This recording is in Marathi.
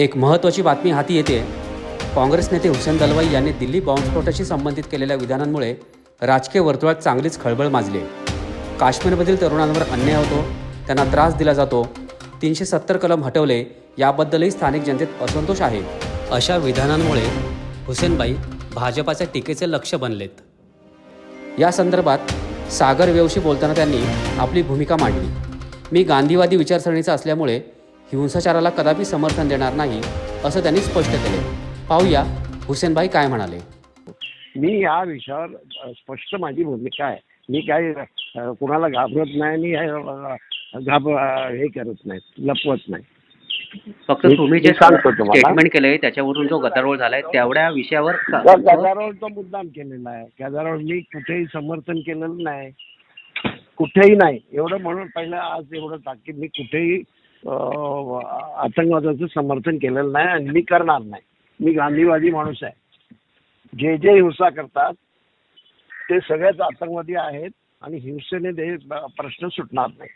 एक महत्त्वाची बातमी हाती येते. काँग्रेस नेते हुसेन दलवाई यांनी दिल्ली बॉम्बस्फोटाशी संबंधित केलेल्या विधानांमुळे राजकीय वर्तुळात चांगलीच खळबळ माजली. काश्मीरमधील तरुणांवर अन्याय होतो त्यांना त्रास दिला जातो तीनशे सत्तर कलम हटवले याबद्दलही स्थानिक जनतेत असंतोष आहे. अशा विधानांमुळे हुसेनबाई भाजपाच्या टीकेचे लक्ष बनलेत. या संदर्भात सागर वेवशी बोलताना त्यांनी आपली भूमिका मांडली. मी गांधीवादी विचारसरणीचा असल्यामुळे हिंसाचाराला कदापि समर्थन देणार नाही असं त्यांनी स्पष्ट केले. पाहूया हुसेनबाई काय म्हणाले. मी या विषयावर स्पष्ट माझी भूमिका आहे. मी काय कुणाला घाबरत नाही आणि अ, घाब अ, हे करत नाही लपवत नाही. फक्त मी- तुम्ही जे मी. स्टेटमेंट केलंय त्याच्यावरून जो गदारोळ झालाय तेवढ्या विषयावर गदारोळ तो मुद्दाम केलेला आहे. गदारोळ मी कुठेही समर्थन केलेलं नाही. कुठेही नाही. एवढं म्हणून पहिलं आज एवढं ताकीद मी कुठेही आतंकवादाचं समर्थन केलेलं नाही आणि मी करणार नाही. मी गांधीवादी माणूस आहे. जे जे हिंसा करतात ते सगळेच आतंकवादी आहेत आणि हिंसेने ते प्रश्न सुटणार नाही.